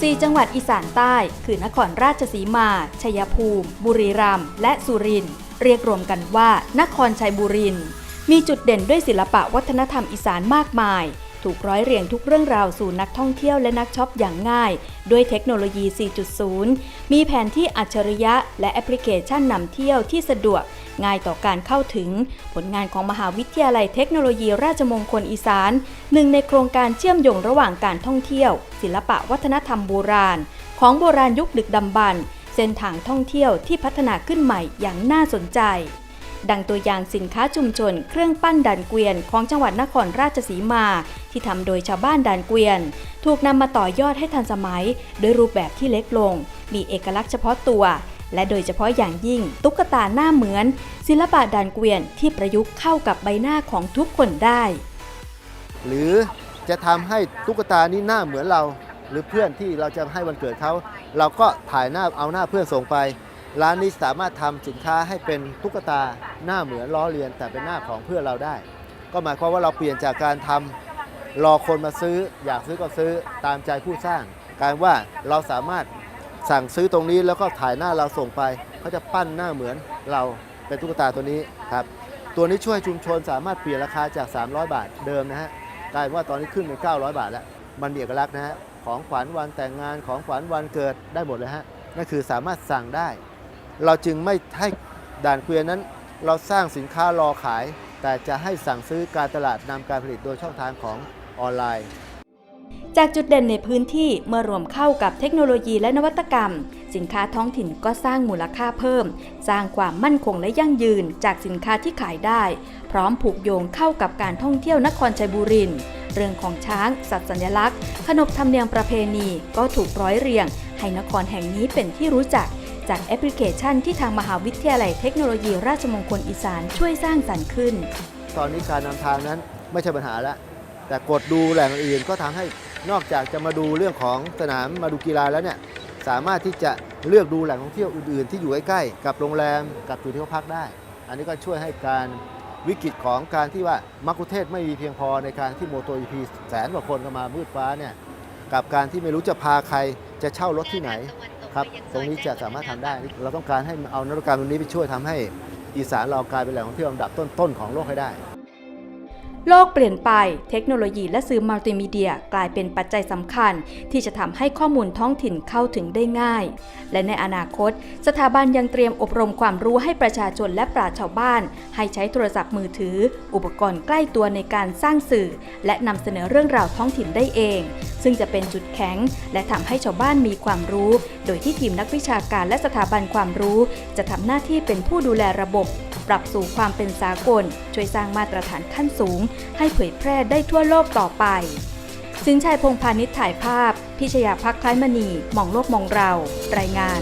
4 จังหวัดอีสานใต้ คือนครราชสีมา ชัยภูมิ บุรีรัมย์ และสุรินทร์ เรียกรวมกันว่า นครชัยบุรินมีจุดเด่นด้วยศิลปะวัฒนธรรมอีสานมากมาย ถูกร้อยเรียงทุกเรื่องราวสู่นักท่องเที่ยวและนักช็อปอย่างง่าย ด้วยเทคโนโลยี 4.0 มีแผนที่อัจฉริยะ และแอปพลิเคชันนำเที่ยวที่สะดวก ง่ายต่อการเข้าถึง ผลงานของมหาวิทยาลัยเทคโนโลยีราชมงคลอีสาน หนึ่งในโครงการเชื่อมโยงระหว่างการท่องเที่ยว ศิลปะวัฒนธรรมโบราณ ของโบราณยุคดึกดำบรรพ์เส้นทางท่องเที่ยวที่พัฒนาขึ้นใหม่อย่างน่าสนใจ ดังตัวอย่างสินค้าชุมชน เครื่องปั้นด่านเกวียนของจังหวัดนครราชสีมา ที่ทำโดยชาวบ้านด่านเกวียน ถูกนำมาต่อยอดให้ทันสมัยโดยรูปแบบที่เล็กลง มีเอกลักษณ์เฉพาะตัว และโดยเฉพาะอย่างยิ่ง ตุ๊กตาหน้าเหมือน ศิลปะด่านเกวียนที่ประยุกต์เข้ากับใบหน้าของทุกคนได้ หรือจะทำให้ตุ๊กตานี้หน้าเหมือนเรา หรือเพื่อนที่เราจะให้วันเกิดเขาเราก็ถ่ายหน้าเอาหน้าเพื่อนส่งไปร้านนี้สามารถทำสินค้าให้เป็นตุ๊กตาหน้าเหมือนล้อเลียนแต่เป็นหน้าของเพื่อนเราได้ ก็หมายความว่าเราเปลี่ยนจากการทำ รอคนมาซื้ออยากซื้อก็ซื้อตามใจผู้สร้าง การว่าเราสามารถสั่งซื้อตรงนี้แล้วก็ถ่ายหน้าเราส่งไปเขาจะปั้นหน้าเหมือนเราเป็นตุ๊กตาตัวนี้ครับตัวนี้ช่วยชุมชนสามารถเปลี่ยนราคาจาก 300 บาทเดิมนะฮะกลายว่าตอนนี้ขึ้นเป็น 900 บาทแล้ว มันมีเอกลักษณ์นะฮะของขวัญวันแต่งงานของขวัญวันเกิดได้หมดเลยฮะนั่นคือสามารถสั่งได้ เราจึงไม่ให้ด่านเกวียนนั้น เราสร้างสินค้ารอขาย แต่จะให้สั่งซื้อการตลาดนำการผลิตโดยช่องทางของ ออนไลน์ จากจุดเด่นในพื้นที่เมื่อรวมเข้ากับเทคโนโลยีและนวัตกรรม สินค้าท้องถิ่นก็สร้างมูลค่าเพิ่ม สร้างความมั่นคงและยั่งยืนจากสินค้าที่ขายได้ พร้อมผูกโยงเข้ากับการท่องเที่ยวนครชัยบุรีเรื่องของช้าง สัตว์สัญลักษณ์ ขนบธรรมเนียมประเพณีก็ถูกร้อยเรียง ให้นครแห่งนี้เป็นที่รู้จัก จากแอปพลิเคชันที่ทางมหาวิทยาลัยเทคโนโลยีราชมงคลอีสานช่วยสร้างสรรค์ขึ้น ตอนนี้การนำทางนั้นไม่ใช่ปัญหาแล้ว แต่กดดูแหล่งอื่นก็ทำให้นอกจากจะมาดูเรื่องของสนามมาดูกีฬาแล้วเนี่ยสามารถที่จะเลือกดูแหล่งท่องเที่ยวอื่น ๆ ที่อยู่ใกล้ๆกับโรงแรมกับจุดที่เขาพักได้ อันนี้ก็ช่วยให้การวิกฤตของการที่ว่ามักคุเทศไม่มีเพียงพอในการที่โมโตอีพีแสนกว่าคนก็มามืดฟ้าเนี่ยกับการที่ไม่รู้จะพาใครจะเช่ารถที่ไหนครับตรงนี้จะสามารถทำได้ เราต้องการให้เอานวัตกรรมตรงนี้ไปช่วยทำให้อีสานเรากลายเป็นแหล่งท่องเที่ยวลำดับต้นๆของโลกให้ได้ โลกเปลี่ยนไป เทคโนโลยีและสื่อมัลติมีเดียกลายเป็นปัจจัยสำคัญ ที่จะทำให้ข้อมูลท้องถิ่นเข้าถึงได้ง่าย และในอนาคต สถาบันยังเตรียมอบรมความรู้ให้ประชาชนและปราชชาวบ้าน ให้ใช้โทรศัพท์มือถือ อุปกรณ์ใกล้ตัวในการสร้างสื่อ และนำเสนอเรื่องราวท้องถิ่นได้เอง ซึ่งจะเป็นจุดแข็ง และทำให้ชาวบ้านมีความรู้ โดยที่ทีมนักวิชาการและสถาบันความรู้ จะทำหน้าที่เป็นผู้ดูแลระบบ ปรับสู่ความเป็นสากล ช่วยสร้างมาตรฐานขั้นสูง ให้เผยแพร่ได้ทั่วโลกต่อไป สินชัยพงพาณิชย์ถ่ายภาพ พิชยาพักคล้ายมณี มองโลกมองเรา รายงาน